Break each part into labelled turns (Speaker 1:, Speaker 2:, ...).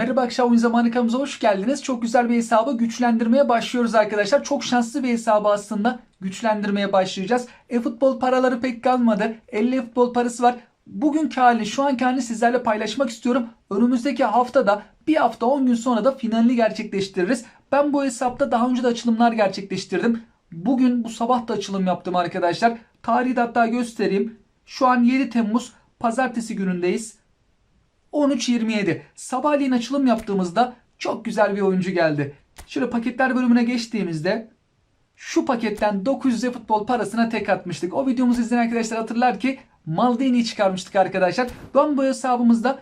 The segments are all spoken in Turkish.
Speaker 1: Merhaba akşam oyun zamanı kanalımıza hoş geldiniz. Çok güzel bir hesabı güçlendirmeye başlıyoruz arkadaşlar. Çok şanslı bir hesabı aslında güçlendirmeye başlayacağız. E-futbol paraları pek kalmadı. 50 futbol parası var. Bugünkü halini şu anki halini sizlerle paylaşmak istiyorum. Önümüzdeki haftada bir hafta 10 gün sonra da finalini gerçekleştiririz. Ben bu hesapta daha önce de açılımlar gerçekleştirdim. Bugün bu sabah da açılım yaptım arkadaşlar. Tarihi de hatta göstereyim. Şu an 7 Temmuz pazartesi günündeyiz. 13.27. Sabahleyin açılım yaptığımızda çok güzel bir oyuncu geldi. Şöyle paketler bölümüne geçtiğimizde şu paketten 900 futbol parasına tek atmıştık. O videomuzu izleyen arkadaşlar hatırlar ki Maldini'yi çıkarmıştık arkadaşlar. Ben bu hesabımızda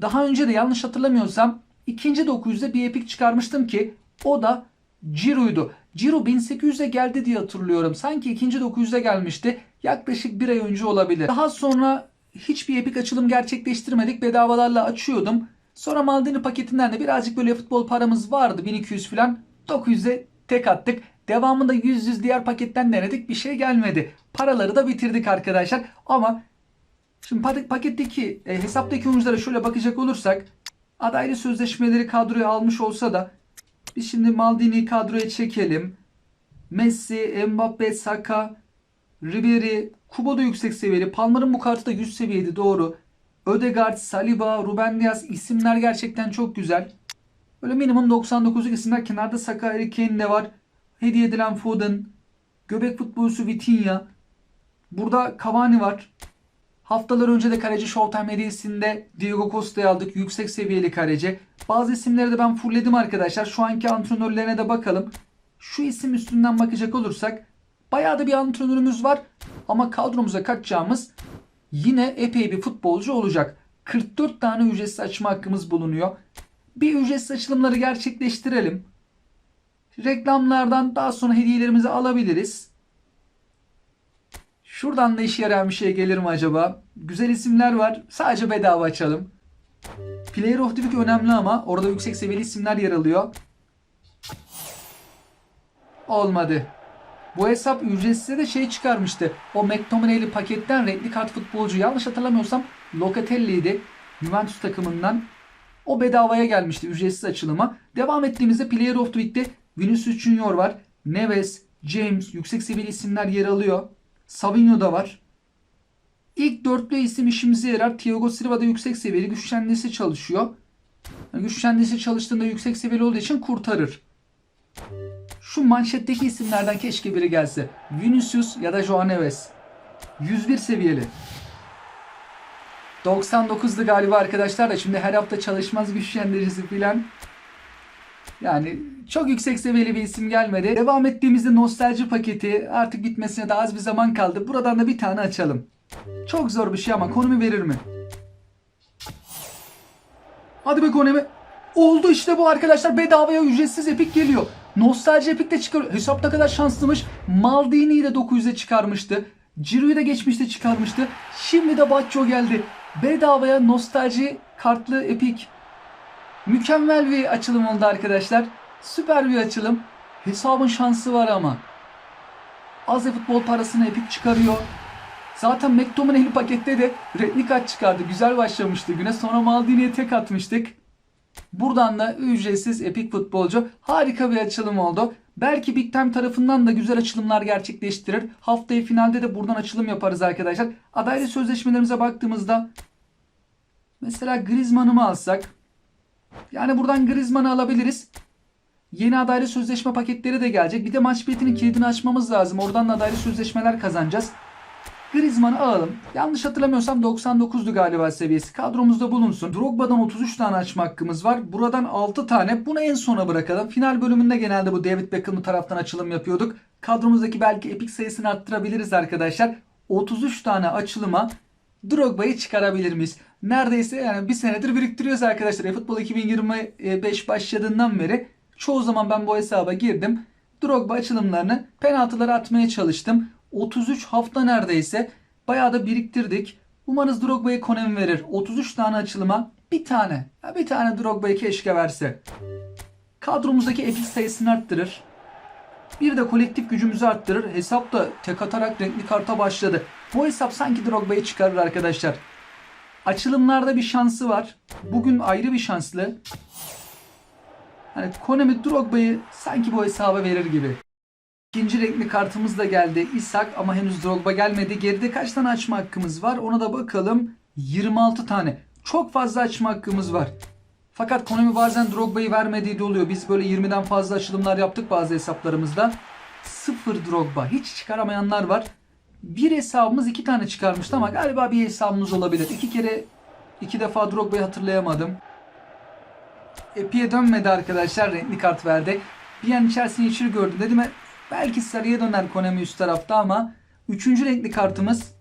Speaker 1: daha önce de yanlış hatırlamıyorsam ikinci 900'de bir epik çıkarmıştım ki o da Ciro'ydu. Ciro 1800'e geldi diye hatırlıyorum. Sanki ikinci 900'e gelmişti. Yaklaşık bir ay önce olabilir. Daha sonra hiçbir epik açılım gerçekleştirmedik. Bedavalarla açıyordum. Sonra Maldini paketinden de birazcık böyle futbol paramız vardı. 1200 falan. 900'e tek attık. Devamında 100 diğer paketten denedik. Bir şey gelmedi. Paraları da bitirdik arkadaşlar. Ama şimdi pa- paketteki e, hesaptaki oyunculara şöyle bakacak olursak adaylı sözleşmeleri kadroya almış olsa da biz şimdi Maldini'yi kadroya çekelim. Messi, Mbappe, Saka, Ribery, Kubo da yüksek seviyeli. Palmer'ın bu kartı da 100 seviyeydi doğru. Ödegaard, Saliba, Ruben Dias isimler gerçekten çok güzel. Böyle minimum 99'luk isimler. Kenarda Saka, Harry Kane de var. Hediye edilen Foden. Göbek futbolcusu Vitinha. Burada Cavani var. Haftalar önce de kaleci Showtime hediyesinde Diego Costa'yı aldık. Yüksek seviyeli kaleci. Bazı isimleri de ben fullledim arkadaşlar. Şu anki antrenörlerine de bakalım. Şu isim üstünden bakacak olursak bayağı da bir antrenörümüz var. Ama kadromuza katacağımız yine epey bir futbolcu olacak. 44 tane ücretsiz açma hakkımız bulunuyor. Bir ücretsiz açılımları gerçekleştirelim. Reklamlardan daha sonra hediyelerimizi alabiliriz. Şuradan da işe yarayan bir şey gelir mi acaba? Güzel isimler var. Sadece bedava açalım. Player of the Week önemli ama orada yüksek seviyeli isimler yer alıyor. Olmadı. Bu hesap ücretsize de şey çıkarmıştı. O McTominay'li paketten renkli kart futbolcu. Yanlış hatırlamıyorsam Locatelli'ydi. Juventus takımından. O bedavaya gelmişti ücretsiz açılıma. Devam ettiğimizde Player of the Week'te Vinicius Junior var. Neves, James yüksek seviyeli isimler yer alıyor. Savinho da var. İlk dörtlü isim işimize yarar. Thiago Silva da yüksek seviyeli güçlenmesi çalışıyor. Yani güçlenmesi çalıştığında yüksek seviyeli olduğu için kurtarır. Şu manşetteki isimlerden keşke biri gelse. Vinicius ya da Joao Neves. 101 seviyeli. 99'du galiba arkadaşlar da şimdi her hafta çalışmaz güçlendiricisi filan. Yani çok yüksek seviyeli bir isim gelmedi. Devam ettiğimizde nostalji paketi artık bitmesine daha az bir zaman kaldı. Buradan da bir tane açalım. Çok zor bir şey ama konumu verir mi? Hadi be Konemi. Oldu işte bu arkadaşlar. Bedavaya ücretsiz epik geliyor. Nostalji epik de çıkıyor. Hesap ne kadar şanslıymış. Maldini'yi de 900'e çıkarmıştı. Ciro'yu da geçmişte çıkarmıştı. Şimdi de Baccio geldi. Bedavaya nostalji kartlı epik. Mükemmel bir açılım oldu arkadaşlar. Süper bir açılım. Hesabın şansı var ama. Az futbol parasını epik çıkarıyor. Zaten McTominay'li pakette de renkli kart çıkardı. Güzel başlamıştı güne. Sonra Maldini'ye tek atmıştık. Buradan da ücretsiz epik futbolcu. Harika bir açılım oldu. Belki Big Time tarafından da güzel açılımlar gerçekleştirir. Haftaya finalde de buradan açılım yaparız arkadaşlar. Adaylı sözleşmelerimize baktığımızda mesela Griezmann'ı mı alsak? Yani buradan Griezmann'ı alabiliriz. Yeni adaylı sözleşme paketleri de gelecek. Bir de maç biletinin kilidini açmamız lazım. Oradan da adaylı sözleşmeler kazanacağız. Griezmann'ı alalım. Yanlış hatırlamıyorsam 99'du galiba seviyesi. Kadromuzda bulunsun. Drogba'dan 33 tane açma hakkımız var. Buradan 6 tane. Bunu en sona bırakalım. Final bölümünde genelde bu David Beckham'lı taraftan açılım yapıyorduk. Kadromuzdaki belki epik sayısını arttırabiliriz arkadaşlar. 33 tane açılıma Drogba'yı çıkarabilir miyiz? Neredeyse yani bir senedir biriktiriyoruz arkadaşlar. E-Futbol 2025 başladığından beri çoğu zaman ben bu hesaba girdim. Drogba açılımlarını penaltılara atmaya çalıştım. 33 hafta neredeyse bayağı da biriktirdik. Umarız Drogba'ya konem verir. 33 tane açılıma bir tane. Ya bir tane Drogba'yı keşke verse. Kadromuzdaki epik sayısını arttırır. Bir de kolektif gücümüzü arttırır. Hesap da tek atarak renkli karta başladı. Bu hesap sanki Drogba'yı çıkarır arkadaşlar. Açılımlarda bir şansı var. Bugün ayrı bir şanslı. Hani Konami Drogba'yı sanki bu hesaba verir gibi. İkinci renkli kartımız da geldi. İshak ama henüz Drogba gelmedi. Geride kaç tane açma hakkımız var? Ona da bakalım. 26 tane. Çok fazla açma hakkımız var. Fakat Konami bazen Drogba'yı vermediği de oluyor. Biz böyle 20'den fazla açılımlar yaptık bazı hesaplarımızda. Sıfır Drogba. Hiç çıkaramayanlar var. Bir hesabımız iki tane çıkarmıştı ama galiba bir hesabımız olabilir. İki kere iki defa Drogba'yı hatırlayamadım. Epi'ye dönmedi arkadaşlar. Renkli kart verdi. Bir an içerisinde yeşil gördüm. Dedim "E, belki sarıya döner Konami üst tarafta ama üçüncü renkli kartımız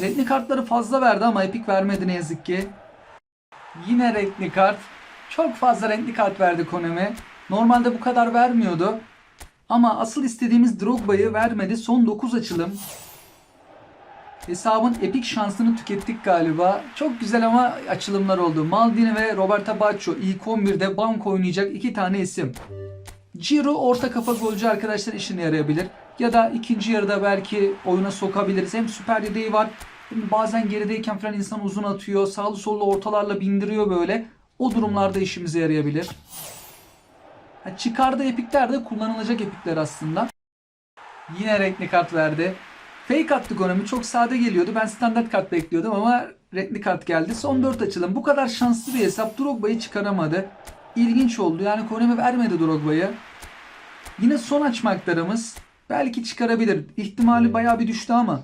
Speaker 1: renkli kartları fazla verdi ama Epic vermedi ne yazık ki. Yine renkli kart. Çok fazla renkli kart verdi Konami. Normalde bu kadar vermiyordu. Ama asıl istediğimiz Drogba'yı vermedi. Son 9 açılım. Hesabın epik şansını tükettik galiba. Çok güzel ama açılımlar oldu. Maldini ve Roberto Baggio ilk 11'de bank oynayacak iki tane isim. Ciro orta kafa golcü arkadaşlar işine yarayabilir. Ya da ikinci yarıda belki oyuna sokabiliriz. Hem süper yedeği var. Bazen gerideyken falan insan uzun atıyor. Sağlı sollu ortalarla bindiriyor böyle. O durumlarda işimize yarayabilir. Ha, çıkardığı epikler de kullanılacak epikler aslında. Yine renkli kart verdi. Fake attı Konami. Çok sade geliyordu. Ben standart kart bekliyordum ama renkli kart geldi. Son 4 açılım. Bu kadar şanslı bir hesap Drogba'yı çıkaramadı. İlginç oldu. Yani Konami vermedi Drogba'yı. Yine son açmaklarımız belki çıkarabilir. İhtimali bayağı bir düştü ama.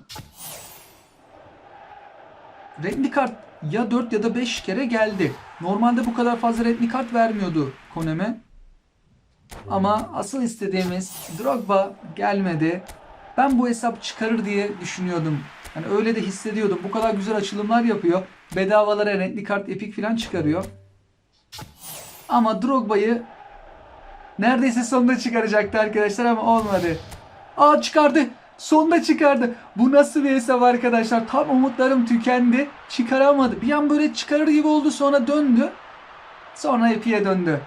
Speaker 1: Renkli kart ya 4 ya da 5 kere geldi. Normalde bu kadar fazla renkli kart vermiyordu Konami. Ama asıl istediğimiz Drogba gelmedi. Ben bu hesap çıkarır diye düşünüyordum. Yani öyle de hissediyordum. Bu kadar güzel açılımlar yapıyor. Bedavalara renkli kart epik falan çıkarıyor. Ama Drogba'yı neredeyse sonunda çıkaracaktı arkadaşlar ama olmadı. Aa çıkardı. Sonunda çıkardı. Bu nasıl bir hesap arkadaşlar? Tam umutlarım tükendi. Çıkaramadı. Bir an böyle çıkarır gibi oldu sonra döndü. Sonra Epi'ye döndü.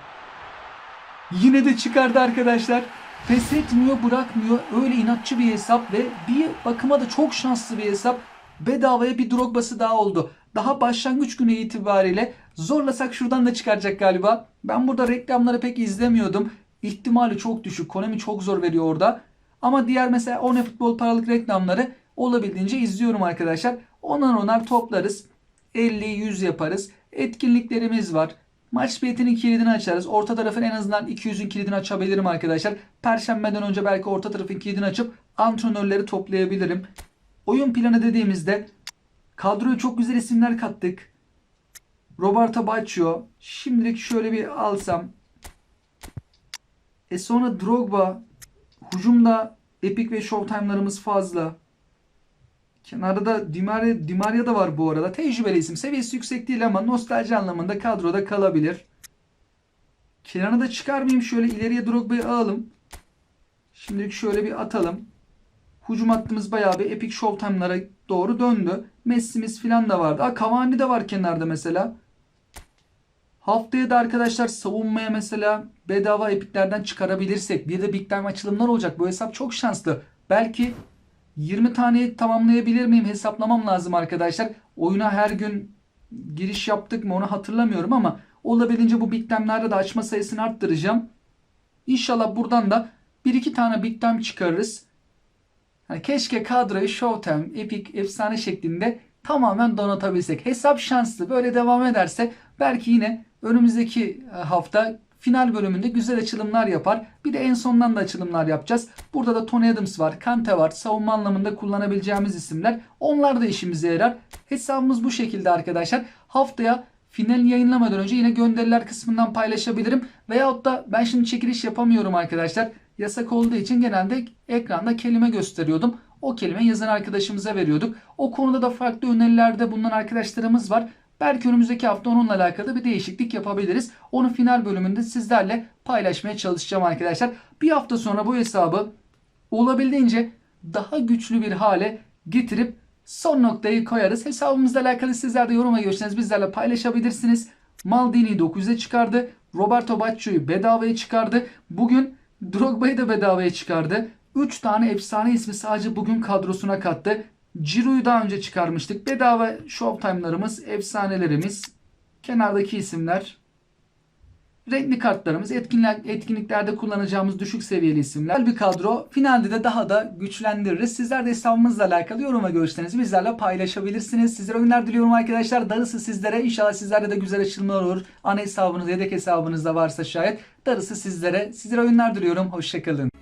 Speaker 1: Yine de çıkardı arkadaşlar. Pes etmiyor, bırakmıyor. Öyle inatçı bir hesap ve bir bakıma da çok şanslı bir hesap. Bedavaya bir Drogba'sı daha oldu. Daha başlangıç günü itibariyle zorlasak şuradan da çıkaracak galiba. Ben burada reklamları pek izlemiyordum. İhtimali çok düşük. Konami çok zor veriyor orada. Ama diğer mesela One Futbol paralık reklamları olabildiğince izliyorum arkadaşlar. Onar onar toplarız. 50-100 yaparız. Etkinliklerimiz var. Maç biletinin kilidini açarız. Orta tarafın en azından 200'ün kilidini açabilirim arkadaşlar. Perşembeden önce belki orta tarafın kilidini açıp antrenörleri toplayabilirim. Oyun planı dediğimizde kadroya çok güzel isimler kattık. Roberto Baggio. Şimdilik şöyle bir alsam. E sonra Drogba. Hücumda Epic ve Showtime'larımız fazla. Kenarda da Di Maria, Di Maria da var bu arada. Tecrübeli isim. Seviyesi yüksek değil ama nostalji anlamında kadroda kalabilir. Kenarına da çıkarmayayım. Şöyle ileriye Drogba'yı alalım. Şimdilik şöyle bir atalım. Hücum hattımız bayağı bir Epic Showtime'lara doğru döndü. Messi'miz falan da vardı. Aa Cavani de var kenarda mesela. Haftaya da arkadaşlar savunmaya mesela bedava epiklerden çıkarabilirsek bir de Big Time açılımlar olacak. Bu hesap çok şanslı. Belki 20 taneyi tamamlayabilir miyim hesaplamam lazım arkadaşlar. Oyuna her gün giriş yaptık mı onu hatırlamıyorum ama olabildiğince bu Big Time'larda da açma sayısını arttıracağım. İnşallah buradan da 1-2 tane Big Time çıkarırız. Hani keşke kadroyu Showtime, Epic, efsane şeklinde tamamen donatabilsek. Hesap şanslı. Böyle devam ederse belki yine önümüzdeki e, hafta final bölümünde güzel açılımlar yapar. Bir de en sondan da açılımlar yapacağız. Burada da Tony Adams var, Kante var. Savunma anlamında kullanabileceğimiz isimler. Onlar da işimize yarar. Hesabımız bu şekilde arkadaşlar. Haftaya finali yayınlamadan önce yine gönderiler kısmından paylaşabilirim. Veyahut da ben şimdi çekiliş yapamıyorum arkadaşlar. Yasak olduğu için genelde ekranda kelime gösteriyordum. O kelime yazan arkadaşımıza veriyorduk. O konuda da farklı önerilerde bulunan arkadaşlarımız var. Belki önümüzdeki hafta onunla alakalı bir değişiklik yapabiliriz. Onu final bölümünde sizlerle paylaşmaya çalışacağım arkadaşlar. Bir hafta sonra bu hesabı olabildiğince daha güçlü bir hale getirip son noktayı koyarız. Hesabımızla alakalı sizler de yoruma görüşlerinizi bizlerle paylaşabilirsiniz. Maldini 9'a çıkardı. Roberto Baggio'yu bedavaya çıkardı. Bugün Drogba'yı da bedavaya çıkardı. 3 tane efsane ismi sadece bugün kadrosuna kattı. Ciro'yu daha önce çıkarmıştık. Bedava Showtime'larımız, efsanelerimiz, kenardaki isimler, renkli kartlarımız, etkinler, etkinliklerde kullanacağımız düşük seviyeli isimler. Bir kadro. Finalde de daha da güçlendiririz. Sizler de hesabımızla alakalı yorum ve görüşlerinizi bizlerle paylaşabilirsiniz. Sizlere oyunlar diliyorum arkadaşlar. Darısı sizlere. İnşallah sizlerde de güzel açılımlar olur. Ana hesabınız, yedek hesabınız da varsa şayet. Darısı sizlere. Sizlere oyunlar diliyorum. Hoşçakalın.